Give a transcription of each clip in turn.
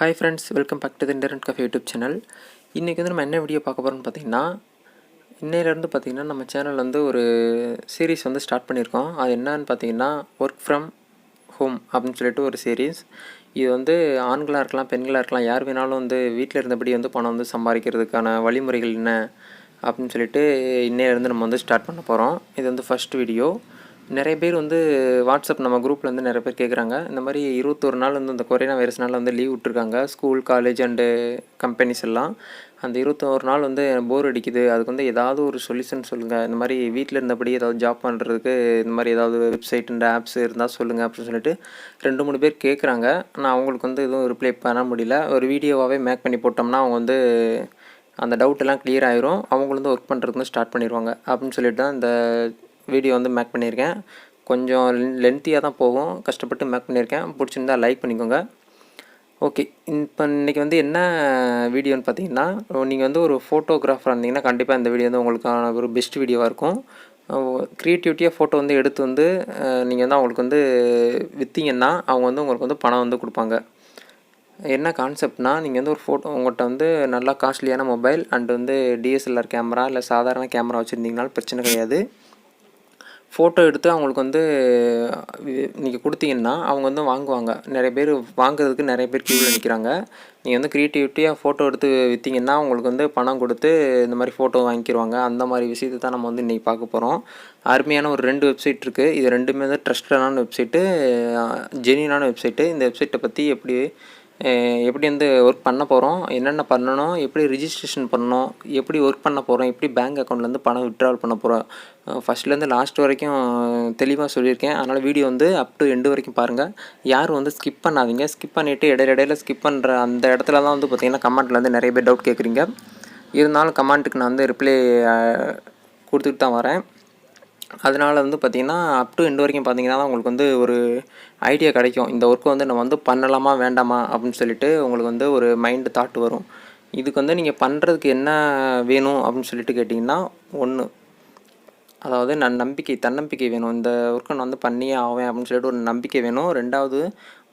Hi friends welcome back to the internet cafe YouTube channel இன்றைக்கி வந்து நம்ம என்ன வீடியோ பார்க்க போகிறோம்னு பார்த்தீங்கன்னா இன்னையிலேருந்து பார்த்தீங்கன்னா நம்ம சேனல் வந்து ஒரு சீரீஸ் வந்து ஸ்டார்ட் பண்ணியிருக்கோம். அது என்னன்னு பார்த்தீங்கன்னா ஒர்க் ஃப்ரம் ஹோம் அப்படின்னு சொல்லிட்டு ஒரு சீரீஸ் இது வந்து ஆண்களாக இருக்கலாம் பெண்களாக இருக்கலாம் யார் வேணாலும் வந்து வீட்டில் இருந்தபடி வந்து பணம் வந்து சம்பாதிக்கிறதுக்கான வழிமுறைகள் என்ன அப்படின்னு சொல்லிட்டு இன்னையிலேருந்து நம்ம வந்து ஸ்டார்ட் பண்ண போகிறோம் இது வந்து ஃபஸ்ட் வீடியோ நிறைய பேர் வந்து வாட்ஸ்அப் நம்ம குரூப்பில் வந்து நிறைய பேர் கேட்குறாங்க இந்த மாதிரி இருபத்தொரு நாள் வந்து இந்த கொரோனா வைரஸ்னால வந்து லீவ் விட்ருக்காங்க ஸ்கூல் காலேஜ் அண்டு கம்பெனிஸ் எல்லாம். அந்த இருபத்தோரு நாள் வந்து போர் அடிக்குது. அதுக்கு வந்து ஏதாவது ஒரு சொல்யூஷன் சொல்லுங்கள் இந்த மாதிரி வீட்டில் இருந்தபடி ஏதாவது ஜாப் பண்ணுறதுக்கு இந்த மாதிரி ஏதாவது வெப்சைட் இந்த ஆப்ஸ் இருந்தால் சொல்லுங்கள் அப்படின்னு சொல்லிட்டு ரெண்டு மூணு பேர் கேட்குறாங்க நான் அவங்களுக்கு வந்து எதுவும் ரிப்ளை பண்ண முடியல. ஒரு வீடியோவாகவே மேக் பண்ணி போட்டோம்னா அவங்க வந்து அந்த டவுட் எல்லாம் கிளியர் ஆயிரும். அவங்க வந்து ஒர்க் பண்ணுறதுக்கு வந்து ஸ்டார்ட் பண்ணிடுவாங்க அப்படின்னு சொல்லிட்டு தான் இந்த வீடியோ வந்து மேக் பண்ணியிருக்கேன். கொஞ்சம் லென்த்தியாக தான் போகும். கஷ்டப்பட்டு மேக் பண்ணியிருக்கேன். பிடிச்சிருந்தா லைக் பண்ணிக்கோங்க. ஓகே இப்போ இன்றைக்கி வந்து என்ன வீடியோன்னு பார்த்தீங்கன்னா நீங்கள் வந்து ஒரு ஃபோட்டோகிராஃபராக இருந்தீங்கன்னா கண்டிப்பாக இந்த வீடியோ வந்து உங்களுக்கான ஒரு பெஸ்ட் வீடியோவாக இருக்கும். க்ரியேட்டிவிட்டியாக ஃபோட்டோ வந்து எடுத்து வந்து நீங்கள் வந்து அவங்களுக்கு வந்து விற்றீங்கன்னா அவங்க வந்து உங்களுக்கு வந்து பணம் வந்து கொடுப்பாங்க. என்ன கான்செப்ட்னா நீங்கள் வந்து ஒரு ஃபோட்டோ உங்கள்கிட்ட வந்து நல்லா காஸ்ட்லியான மொபைல் அண்ட் வந்து டிஎஸ்எல்ஆர் கேமரா இல்லை சாதாரண கேமரா வச்சுருந்தீங்கனாலும் பிரச்சனை கிடையாது. ஃபோட்டோ எடுத்து அவங்களுக்கு வந்து நீங்கள் கொடுத்தீங்கன்னா அவங்க வந்து வாங்குவாங்க. நிறைய பேர் வாங்குறதுக்கு நிறைய பேர் க்யூவில் நிற்கிறாங்க நீங்கள் வந்து க்ரியேட்டிவிட்டியாக ஃபோட்டோ எடுத்து விற்றீங்கன்னா அவங்களுக்கு வந்து பணம் கொடுத்து இந்த மாதிரி ஃபோட்டோ வாங்கிக்கிடுவாங்க அந்த மாதிரி விஷயத்தை தான் நம்ம வந்து இன்றைக்கி பார்க்க போகிறோம் அருமையான ஒரு ரெண்டு வெப்சைட் இருக்குது இது ரெண்டுமே வந்து ட்ரஸ்டடான வெப்சைட்டு ஜெனியனான வெப்சைட்டு இந்த வெப்சைட்டை பற்றி எப்படி எப்படி வந்து ஒர்க் பண்ண போகிறோம் என்னென்ன பண்ணணும் எப்படி ரிஜிஸ்ட்ரேஷன் பண்ணணும் எப்படி ஒர்க் பண்ண போகிறோம் எப்படி பேங்க் அக்கௌண்ட்லேருந்து பணம் விட்ரால் பண்ண போகிறோம் ஃபஸ்ட்லேருந்து லாஸ்ட் வரைக்கும் தெளிவாக சொல்லியிருக்கேன். அதனால் வீடியோ வந்து அப் டு எண்டு வரைக்கும் பாருங்கள் யாரும் வந்து ஸ்கிப் பண்ணாதீங்க. ஸ்கிப் பண்ணிவிட்டு இடையில இடையில ஸ்கிப் பண்ணுற அந்த இடத்துல தான் வந்து பார்த்திங்கன்னா கமெண்ட்டில் வந்து நிறைய பேர் டவுட் கேட்குறீங்க இருந்தாலும் கமெண்ட்டுக்கு நான் வந்து ரிப்ளை கொடுத்துட்டு தான் வரேன். அதனால் வந்து பார்த்திங்கன்னா அப் டு எண்ட் வரைக்கும் பார்த்தீங்கன்னா தான் உங்களுக்கு வந்து ஒரு ஐடியா கிடைக்கும். இந்த ஒர்க்கை வந்து நம்ம வந்து பண்ணலாமா வேண்டாமா அப்படின்னு சொல்லிட்டு உங்களுக்கு வந்து ஒரு மைண்டு தாட் வரும். இதுக்கு வந்து நீங்கள் பண்ணுறதுக்கு என்ன வேணும் அப்படின்னு சொல்லிட்டு கேட்டிங்கன்னா ஒன்று அதாவது நான் நம்பிக்கை தன்னம்பிக்கை வேணும். இந்த ஒர்க்கை நான் வந்து பண்ணியே ஆவேன் அப்படின்னு சொல்லிட்டு ஒரு நம்பிக்கை வேணும். ரெண்டாவது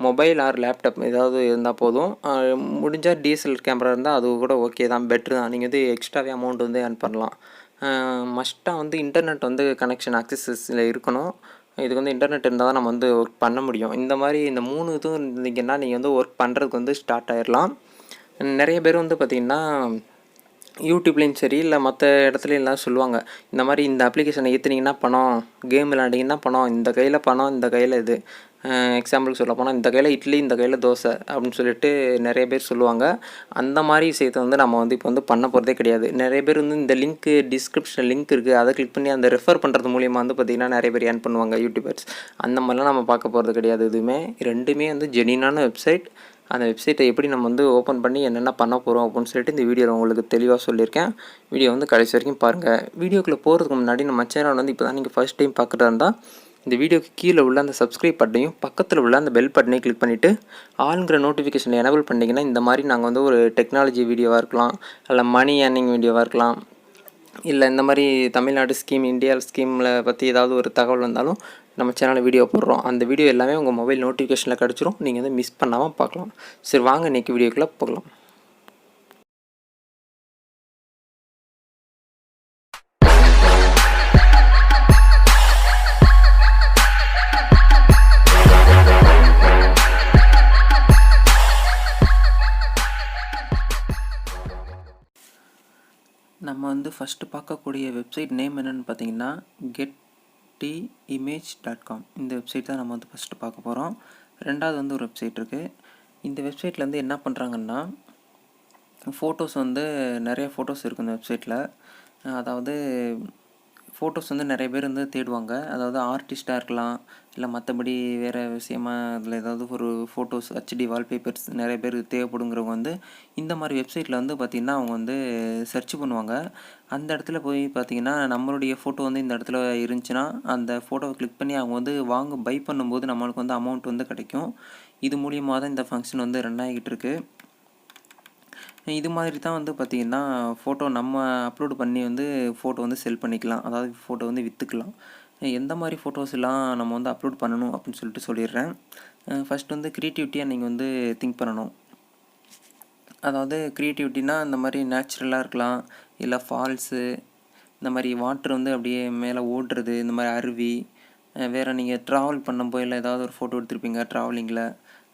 மொபைல் ஆர் லேப்டாப் ஏதாவது இருந்தால் போதும். முடிஞ்சால் டிஎஸ்எல் கேமரா இருந்தால் அது கூட ஓகே தான். பெட்ரு தான். நீங்கள் வந்து எக்ஸ்ட்ராவே அமௌண்ட் வந்து ஏர்ன் பண்ணலாம். மஸ்ட்டாக வந்து இன்டர்நெட் வந்து கனெக்ஷன் அக்சஸஸில் இருக்கணும். இதுக்கு வந்து இன்டர்நெட் இருந்தால் தான் நம்ம வந்து ஒர்க் பண்ண முடியும். இந்த மாதிரி இந்த மூணு இதுவும் இருந்தீங்கன்னா நீங்கள் வந்து ஒர்க் பண்ணுறதுக்கு வந்து ஸ்டார்ட் ஆயிடலாம் நிறைய பேர் வந்து பார்த்திங்கன்னா யூடியூப்லேயும் சரி இல்லை மற்ற இடத்துலையும் எல்லாம் சொல்லுவாங்க இந்த மாதிரி இந்த அப்ளிகேஷனை ஏற்றுனீங்கன்னா பணம் கேம் விளாண்டிங்கன்னா பணம் இந்த கையில் பணம் இந்த கையில் இது. எக்ஸாம்பிளுக்கு சொல்ல போனால் இந்த கையில் இட்லி இந்த கையில் தோசை அப்படின்னு சொல்லிட்டு நிறைய பேர் சொல்லுவாங்க. அந்த மாதிரி விஷயத்தை வந்து நம்ம வந்து இப்போ வந்து பண்ண போகிறதே கிடையாது. நிறைய பேர் வந்து இந்த லிங்க்கு டிஸ்கிரிப்ஷன் லிங்க் இருக்குது அதை கிளிக் பண்ணி அந்த ரெஃபர் பண்ணுறது மூலியமாக வந்து பார்த்திங்கன்னா நிறைய பேர் ஏர்ன் பண்ணுவாங்க யூடியூபர்ஸ் அந்த மாதிரிலாம் நம்ம பார்க்க போகிறது கிடையாது எதுவுமே. ரெண்டுமே வந்து ஜெனினான வெப்சைட் அந்த வெப்சைட்டை எப்படி நம்ம வந்து ஓப்பன் பண்ணி என்னென்ன பண்ண போகிறோம் அப்படின்னு சொல்லிட்டு இந்த வீடியோவில் உங்களுக்கு தெளிவாக சொல்லியிருக்கேன். வீடியோ வந்து கடைசி வரைக்கும் பாருங்கள் வீடியோக்குள்ளே போகிறதுக்கு முன்னாடி நம்ம சேனல் வந்து இப்போ தான் நீங்கள் ஃபஸ்ட் டைம் பார்க்குறதா இருந்தால் இந்த வீடியோக்கு கீழே உள்ள அந்த சப்ஸ்கிரைப் பட்டனையும் பக்கத்தில் உள்ள அந்த பெல் பட்டனையும் கிளிக் பண்ணிவிட்டு ஆளுங்கிற நோட்டிஃபிகேஷன் எனபிள் பண்ணிங்கன்னா இந்த மாதிரி நாங்கள் வந்து ஒரு டெக்னாலஜி வீடியோவாக இருக்கலாம் இல்லை மணி ஏர்னிங் வீடியோவாக இருக்கலாம் இல்லை இந்த மாதிரி தமிழ்நாடு ஸ்கீம் இந்தியா ஸ்கீமில் பற்றி ஏதாவது ஒரு தகவல் வந்தாலும் நம்ம சேனலில் வீடியோ போடுறோம். அந்த வீடியோ எல்லாமே உங்கள் மொபைல் நோட்டிஃபிகேஷனில் கிடச்சிரும். நீங்கள் வந்து மிஸ் பண்ணாமல் பார்க்கலாம். சரி வாங்க இன்றைக்கி வீடியோக்குள்ளே போகலாம். நம்ம வந்து ஃபஸ்ட்டு பார்க்கக்கூடிய வெப்சைட் நேம் என்னென்னு பார்த்தீங்கன்னா get the image dot com இந்த வெப்சைட் தான் நம்ம வந்து ஃபஸ்ட்டு பார்க்க போகிறோம் ரெண்டாவது வந்து ஒரு வெப்சைட் இருக்குது இந்த வெப்சைட்டில் வந்து என்ன பண்ணுறாங்கன்னா ஃபோட்டோஸ் வந்து நிறைய ஃபோட்டோஸ் இருக்குது இந்த வெப்சைட்டில் அதாவது ஃபோட்டோஸ் வந்து நிறைய பேர் வந்து தேடுவாங்க. அதாவது ஆர்டிஸ்ட்டாக இருக்கலாம் இல்லை மற்றபடி வேறு விஷயமா அதில் ஏதாவது ஒரு ஃபோட்டோஸ் ஹெச்டி வால்பேப்பர்ஸ் நிறைய பேர் தேவைப்படுங்கிறவங்க வந்து இந்த மாதிரி வெப்சைட்டில் வந்து பார்த்திங்கன்னா அவங்க வந்து சர்ச் பண்ணுவாங்க. அந்த இடத்துல போய் பார்த்திங்கன்னா நம்மளுடைய ஃபோட்டோ வந்து இந்த இடத்துல இருந்துச்சுன்னா அந்த ஃபோட்டோவை கிளிக் பண்ணி அவங்க வந்து வாங்க பை பண்ணும்போது நம்மளுக்கு வந்து அமௌண்ட் வந்து கிடைக்கும். இது மூலியமாக தான் இந்த ஃபங்க்ஷன் வந்து ரன் ஆகிட்டு இருக்குது இது மாதிரி தான் வந்து பார்த்திங்கன்னா ஃபோட்டோ நம்ம அப்லோடு பண்ணி வந்து ஃபோட்டோ வந்து செல் பண்ணிக்கலாம். அதாவது ஃபோட்டோ வந்து விற்றுக்கலாம் எந்த மாதிரி ஃபோட்டோஸ் எல்லாம் நம்ம வந்து அப்லோட் பண்ணணும் அப்படின்னு சொல்லிட்டு சொல்லிடுறேன். ஃபஸ்ட் வந்து க்ரியேட்டிவிட்டியாக நீங்கள் வந்து திங்க் பண்ணணும். அதாவது க்ரியேட்டிவிட்டினா இந்த மாதிரி நேச்சுரலாக இருக்கலாம். இல்லை ஃபால்ஸு இந்த மாதிரி வாட்ரு வந்து அப்படியே மேலே ஓடுறது இந்த மாதிரி அருவி. வேறு நீங்கள் ட்ராவல் பண்ணும்போது இல்லை ஏதாவது ஒரு ஃபோட்டோ எடுத்திருப்பீங்க ட்ராவலிங்கில்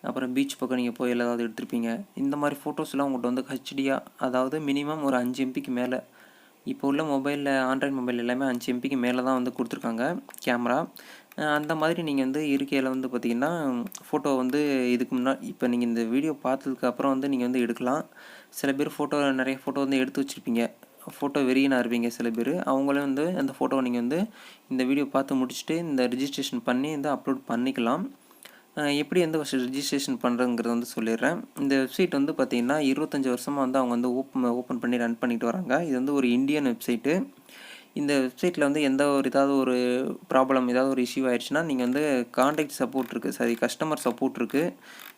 அப்புறம் பீச் பக்கம் நீங்கள் போய் ஏதாவது எடுத்திருப்பீங்க. இந்த மாதிரி ஃபோட்டோஸ்லாம் உங்கள்கிட்ட வந்து ஹெச்டியாக அதாவது மினிமம் ஒரு அஞ்சு எம்பிக்கு மேலே. இப்போ உள்ள மொபைலில் ஆண்ட்ராய்ட் மொபைல் எல்லாமே அஞ்சு எம்பிக்கு மேலே தான் வந்து கொடுத்துருக்காங்க கேமரா அந்த மாதிரி நீங்கள் வந்து இருக்கையில் வந்து பார்த்தீங்கன்னா ஃபோட்டோ வந்து இதுக்கு முன்னாடி இப்போ நீங்கள் இந்த வீடியோ பார்த்ததுக்கு அப்புறம் வந்து நீங்கள் வந்து எடுக்கலாம். சில பேர் ஃபோட்டோ நிறைய ஃபோட்டோ வந்து எடுத்து வச்சுருப்பீங்க. ஃபோட்டோ வெறியனாக இருப்பீங்க சில பேர். அவங்களே வந்து அந்த ஃபோட்டோவை நீங்கள் வந்து இந்த வீடியோ பார்த்து முடிச்சுட்டு இந்த ரிஜிஸ்ட்ரேஷன் பண்ணி வந்து அப்லோட் பண்ணிக்கலாம். எப்படி வந்து ஃபஸ்ட்டு ரிஜிஸ்ட்ரேஷன் பண்ணுறதுங்கிறத வந்து சொல்லிடுறேன். இந்த வெப்சைட் வந்து பார்த்திங்கன்னா இருபத்தஞ்சி வருஷமாக வந்து அவங்க வந்து ஓப்பன் ஓப்பன் பண்ணி ரன் பண்ணிட்டு வராங்க. இது வந்து ஒரு இந்தியன் வெப்சைட்டு இந்த வெப்சைட்டில் வந்து எந்த ஒரு ஏதாவது ஒரு ப்ராப்ளம் ஏதாவது ஒரு இஷ்யூ ஆயிடுச்சுன்னா நீங்கள் வந்து காண்டாக்ட் சப்போர்ட் இருக்குது சாரி கஸ்டமர் சப்போர்ட் இருக்குது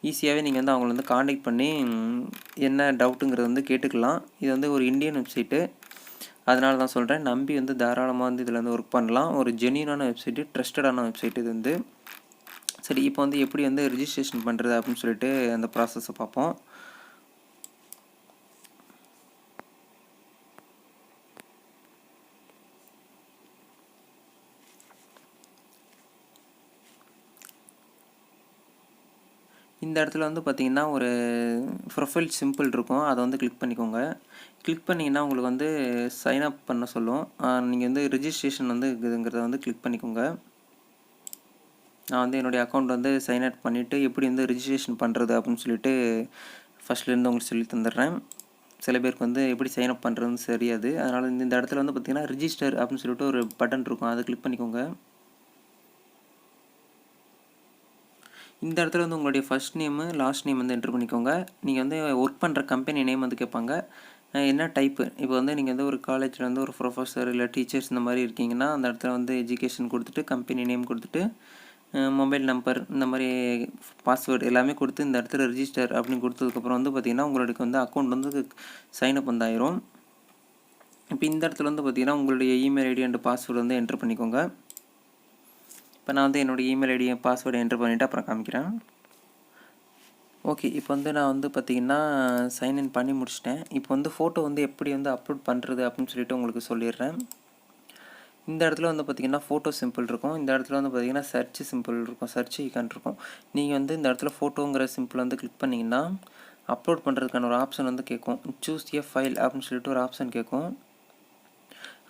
ஈஸியாகவே நீங்கள் வந்து அவங்கள வந்து காண்டாக்ட் பண்ணி என்ன டவுட்டுங்கிறது வந்து கேட்டுக்கலாம். இது வந்து ஒரு இந்தியன் வெப்சைட்டு அதனால தான் சொல்கிறேன் நம்பி வந்து தாராளமாக வந்து இதில் வந்து ஒர்க் பண்ணலாம். ஒரு ஜென்யூனான வெப்சைட்டு ட்ரஸ்டடான வெப்சைட் இது வந்து. சரி இப்போ வந்து எப்படி வந்து ரிஜிஸ்ட்ரேஷன் பண்ணுறது அப்படின்னு சொல்லிட்டு அந்த ப்ராசஸை பார்ப்போம். இந்த இடத்துல வந்து பார்த்தீங்கன்னா ஒரு ப்ரொஃபைல் சிம்பிள் இருக்கும். அதை வந்து கிளிக் பண்ணிக்கோங்க. கிளிக் பண்ணிங்கன்னா உங்களுக்கு வந்து சைன் அப் பண்ண சொல்லும். நீங்கள் வந்து ரிஜிஸ்ட்ரேஷன் வந்து இதுங்கிறத வந்து கிளிக் பண்ணிக்கோங்க. நான் வந்து என்னுடைய அக்கௌண்ட் வந்து சைன் அப் பண்ணிவிட்டு எப்படி வந்து ரிஜிஸ்ட்ரேஷன் பண்ணுறது அப்படின்னு சொல்லிட்டு ஃபஸ்ட்லேருந்து உங்களுக்கு சொல்லி தந்துடுறேன். சில பேருக்கு வந்து எப்படி சைன் அப் பண்ணுறதுன்னு தெரியாது. அதனால் இந்த இடத்துல வந்து பார்த்திங்கன்னா ரிஜிஸ்டர் அப்படின்னு சொல்லிட்டு ஒரு பட்டன் இருக்கும். அதை கிளிக் பண்ணிக்கோங்க. இந்த இடத்துல வந்து உங்களுடைய ஃபர்ஸ்ட் நேமு லாஸ்ட் நேம் வந்து என்ட்ரு பண்ணிக்கோங்க. நீங்கள் வந்து ஒர்க் பண்ணுற கம்பெனி நேம் வந்து கேட்பாங்க. என்ன டைப்பு இப்போ வந்து நீங்கள் வந்து ஒரு காலேஜில் வந்து ஒரு ப்ரொஃபஸர் இல்லை டீச்சர்ஸ் இந்த மாதிரி இருக்கீங்கன்னா அந்த இடத்துல வந்து எஜுகேஷன் கொடுத்துட்டு கம்பெனி நேம் கொடுத்துட்டு மொபைல் நம்பர் இந்த மாதிரி பாஸ்வேர்டு எல்லாமே கொடுத்து இந்த இடத்துல ரிஜிஸ்டர் அப்படின்னு கொடுத்ததுக்கப்புறம் வந்து பார்த்தீங்கன்னா உங்களுக்கு வந்து அக்கௌண்ட் வந்து சைன் அப் வந்தாயிரும். இப்போ இந்த இடத்துல வந்து பார்த்தீங்கன்னா உங்களுடைய இமெயில் ஐடி அண்ட் பாஸ்வேர்டு வந்து என்ட்ரு பண்ணிக்கோங்க. இப்போ நான் வந்து என்னோடய இமெயில் ஐடி பாஸ்வேர்டு என்ட்ரு பண்ணிவிட்டு அப்புறம் காமிக்கிறேன். ஓகே இப்போ வந்து நான் வந்து பார்த்தீங்கன்னா சைன்இன் பண்ணி முடிச்சிட்டேன். இப்போ வந்து ஃபோட்டோ வந்து எப்படி வந்து அப்லோட் பண்ணுறது அப்படின்னு சொல்லிட்டு உங்களுக்கு சொல்லிடுறேன். இந்த இடத்துல வந்து பார்த்தீங்கன்னா ஃபோட்டோ சிம்பிள் இருக்கும். இந்த இடத்துல வந்து பார்த்தீங்கன்னா சர்ச் சிம்பிள் இருக்கும். சர்ச் ஐக்கான் இருக்கும். நீங்கள் வந்து இந்த இடத்துல ஃபோட்டோங்கிற சிம்பிள் வந்து கிளிக் பண்ணிங்கன்னா அப்லோட் பண்ணுறதுக்கான ஒரு ஆப்ஷன் வந்து கேட்கும். சூஸ் ஏ ஃபைல் அப்படின்னு சொல்லிட்டு ஒரு ஆப்ஷன் கேட்கும்.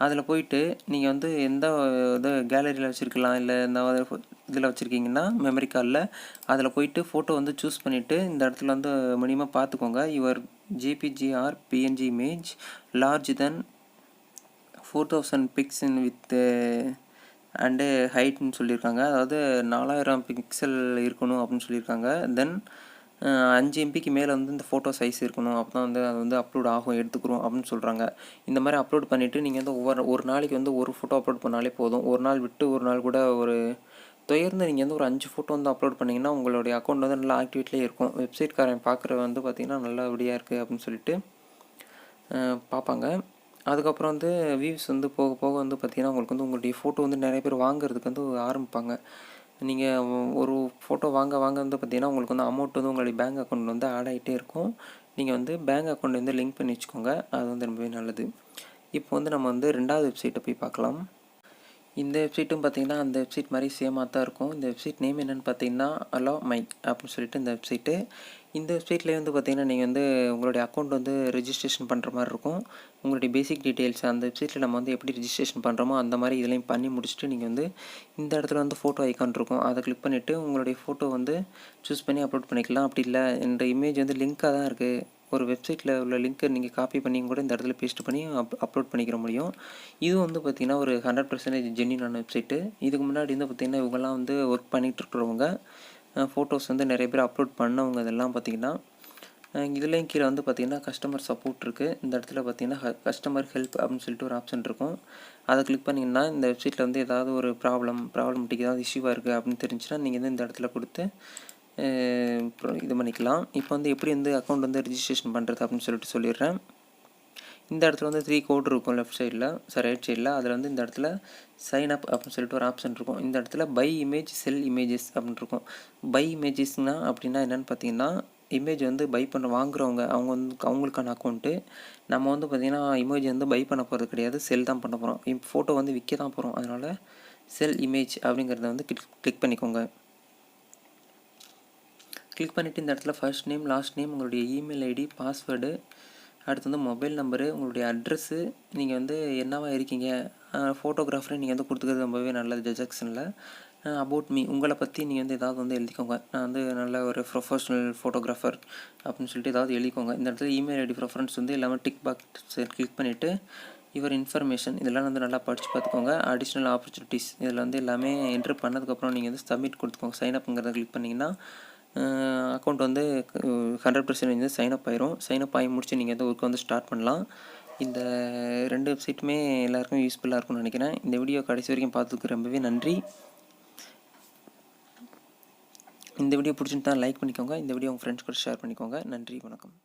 அதில் போயிட்டு நீங்கள் வந்து எந்த இது கேலரியில் வச்சுருக்கலாம் இல்லை இந்த இதில் வச்சுருக்கீங்கன்னா மெமரி கார்டில் அதில் போயிட்டு ஃபோட்டோ வந்து சூஸ் பண்ணிவிட்டு இந்த இடத்துல வந்து மினிமம் பார்த்துக்கோங்க. Your JPG or PNG image large than four thousand pix in with and ஹைட்னு சொல்லியிருக்காங்க. அதாவது நாலாயிரம் பிக்சல் இருக்கணும் அப்படின்னு சொல்லியிருக்காங்க. தென் அஞ்சு எம்பிக்கு மேலே வந்து இந்த ஃபோட்டோ சைஸ் இருக்கணும். அப்போ தான் வந்து அது வந்து அப்லோட் ஆகும் எடுத்துக்கிறோம் அப்படின்னு சொல்கிறாங்க இந்த மாதிரி அப்லோட் பண்ணிவிட்டு நீங்கள் வந்து ஒவ்வொரு ஒரு நாளைக்கு வந்து ஒரு ஃபோட்டோ அப்லோட் பண்ணாலே போதும். ஒரு நாள் விட்டு ஒரு நாள் கூட ஒரு தொடர்ந்து நீங்கள் வந்து ஒரு அஞ்சு ஃபோட்டோ வந்து அப்லோட் பண்ணிங்கன்னா உங்களுடைய அக்கௌண்ட் வந்து நல்லா ஆக்டிவேட்லேயே இருக்கும். வெப்சைட்காரன் பார்க்குற வந்து பார்த்திங்கன்னா நல்லபடியாக இருக்குது அப்படின்னு சொல்லிட்டு பார்ப்பாங்க அதுக்கப்புறம் வந்து வியூஸ் வந்து போக போக வந்து பார்த்திங்கன்னா உங்களுக்கு வந்து உங்களுடைய ஃபோட்டோ வந்து நிறைய பேர் வாங்குறதுக்கு வந்து ஆரம்பிப்பாங்க. நீங்கள் ஒரு ஃபோட்டோ வாங்க வாங்க வந்து பார்த்திங்கன்னா உங்களுக்கு வந்து அமௌண்ட் வந்து உங்களுடைய பேங்க் அக்கௌண்ட் வந்து ஆட் ஆகிட்டே இருக்கும். நீங்கள் வந்து பேங்க் அக்கௌண்ட் வந்து லிங்க் பண்ணி வச்சுக்கோங்க. அது வந்து ரொம்பவே நல்லது. இப்போ வந்து நம்ம வந்து ரெண்டாவது வெப்சைட்டை போய் பார்க்கலாம். இந்த வெப்சைட்டும் பார்த்தீங்கன்னா அந்த வெப்சைட் மாதிரி சேமாக தான் இருக்கும். இந்த வெப்சைட் நேம் என்னென்னு பார்த்தீங்கன்னா அலோ மை அப்படின்னு சொல்லிட்டு இந்த வெப்சைட்டு இந்த வெப்சைட்லேயே வந்து பார்த்தீங்கன்னா நீங்கள் வந்து உங்களுடைய அக்கௌண்ட் வந்து ரிஜிஸ்ட்ரேஷன் பண்ணுற மாதிரி இருக்கும். உங்களுடைய பேசிக் டீட்டெயில்ஸ் அந்த வெப்சைட்டில் நம்ம வந்து எப்படி ரிஜிஸ்ட்ரேஷன் பண்ணுறோமோ அந்த மாதிரி இதெல்லாம் பண்ணி முடிச்சுட்டு நீங்கள் வந்து இந்த இடத்துல வந்து ஃபோட்டோ ஐக்கான் இருக்கும். அதை கிளிக் பண்ணிவிட்டு உங்களுடைய ஃபோட்டோ வந்து சூஸ் பண்ணி அப்லோட் பண்ணிக்கலாம். அப்படி இல்லை இந்த இமேஜ் வந்து லிங்காக தான் இருக்குது ஒரு வெப்சைட்டில் உள்ள லிங்க்கை நீங்கள் காப்பி பண்ணி கூட இந்த இடத்துல பேஸ்ட் பண்ணி அப் அப்லோட் பண்ணிக்கிற முடியும். இது வந்து பார்த்திங்கன்னா ஒரு ஹண்ட்ரட் பர்சன்டேஜ் ஜென்யூனான வெப்சைட்டு இதுக்கு முன்னாடி வந்து பார்த்திங்கன்னா இவங்கெல்லாம் வந்து ஒர்க் பண்ணிகிட்டு இருக்கிறவங்க ஃபோட்டோஸ் வந்து நிறைய பேர் அப்லோட் பண்ணவங்க இதெல்லாம் பார்த்திங்கன்னா இதுலேயும் கீழே வந்து பார்த்திங்கன்னா கஸ்டமர் சப்போர்ட் இருக்குது இந்த இடத்துல பார்த்திங்கன்னா கஸ்டமர் ஹெல்ப் அப்படின்னு சொல்லிட்டு ஒரு ஆப்ஷன் இருக்கும். அதை கிளிக் பண்ணிங்கன்னா இந்த வெப்சைட்டில் வந்து ஏதாவது ஒரு ப்ராப்ளம் ப்ராப்ளமெட்டிக் ஏதாவது இஷ்யூவாக இருக்குது அப்படின்னு தெரிஞ்சுன்னா நீங்கள் வந்து இந்த இடத்துல கொடுத்து இது பண்ணிக்கலாம். இப்போ வந்து எப்படி வந்து அக்கௌண்ட் வந்து ரிஜிஸ்ட்ரேஷன் பண்ணுறது அப்படின்னு சொல்லிட்டு சொல்லிடுறேன். இந்த இடத்துல வந்து த்ரீ கோட் இருக்கும் லெஃப்ட் சைடில் சாரி ரைட் சைடில் அதில் வந்து இந்த இடத்துல சைன் அப் அப்படின்னு சொல்லிட்டு ஒரு ஆப்ஷன் இருக்கும். இந்த இடத்துல பை இமேஜ் செல் இமேஜஸ் அப்படின்னு இருக்கும். பை இமேஜஸ்னால் அப்படின்னா என்னென்னு பார்த்தீங்கன்னா இமேஜ் வந்து பை பண்ண வாங்குறவங்க அவங்க வந்து அவங்களுக்கான அக்கௌண்ட்டு நம்ம வந்து பார்த்திங்கன்னா இமேஜ் வந்து பை பண்ண போகிறது கிடையாது. செல் தான் பண்ண போகிறோம் ஃபோட்டோ வந்து விற்க தான் போகிறோம் அதனால் செல் இமேஜ் அப்படிங்கிறத வந்து கிளிக் கிளிக் பண்ணிக்கோங்க. கிளிக் பண்ணிவிட்டு இந்த இடத்துல ஃபர்ஸ்ட் நேம் லாஸ்ட் நேம் உங்களுடைய இமெயில் ஐடி பாஸ்வேர்டு அடுத்து வந்து மொபைல் நம்பரு உங்களுடைய அட்ரஸ்ஸு நீங்கள் வந்து என்னவா இருக்கீங்க? ஃபோட்டோகிராஃபரை நீங்கள் வந்து கொடுத்துக்கிறது ரொம்பவே நல்லது ஜெஜெக்ஷனில் அபவுட் மீ உங்களை பற்றி நீங்கள் வந்து ஏதாவது வந்து எழுதிக்கோங்க. நான் வந்து நல்ல ஒரு ப்ரொஃபஷனல் ஃபோட்டோகிராஃபர் அப்படின்னு சொல்லிட்டு ஏதாவது எழுதிக்கோங்க. இந்த இடத்துல இமெயில் ஐடி ப்ரெஃபரன்ஸ் வந்து எல்லாமே டிக் பாக்ஸ் கிளிக் பண்ணிவிட்டு யுவர் இன்ஃபர்மேஷன் இதெல்லாம் வந்து நல்லா படித்து பார்த்துக்கோங்க. அடிஷ்னல் ஆப்பர்ச்சுனிட்டிஸ் இதில் வந்து எல்லாமே என்ட்ரு பண்ணதுக்கப்புறம் நீங்கள் வந்து சப்மிட் கொடுத்துக்கோங்க. சைன் அப்புங்கிறத கிளிக் பண்ணிங்கன்னா அக்கௌண்ட் வந்து ஹண்ட்ரட் பர்சன்டேஜ் வந்து சைனப் ஆயிரும். சைனப் ஆகி முடிச்சு நீங்கள் வந்து ஒர்க் வந்து ஸ்டார்ட் பண்ணலாம். இந்த ரெண்டு வெப்சைட்டுமே எல்லாருக்கும் யூஸ்ஃபுல்லாக இருக்கும்னு நினைக்கிறேன். இந்த வீடியோ கடைசி வரைக்கும் பார்த்ததுக்கு ரொம்பவே நன்றி. இந்த வீடியோ பிடிச்சிருந்தா லைக் பண்ணிக்கோங்க. இந்த வீடியோ உங்கள் ஃப்ரெண்ட்ஸ் கூட ஷேர் பண்ணிக்கோங்க. நன்றி வணக்கம்.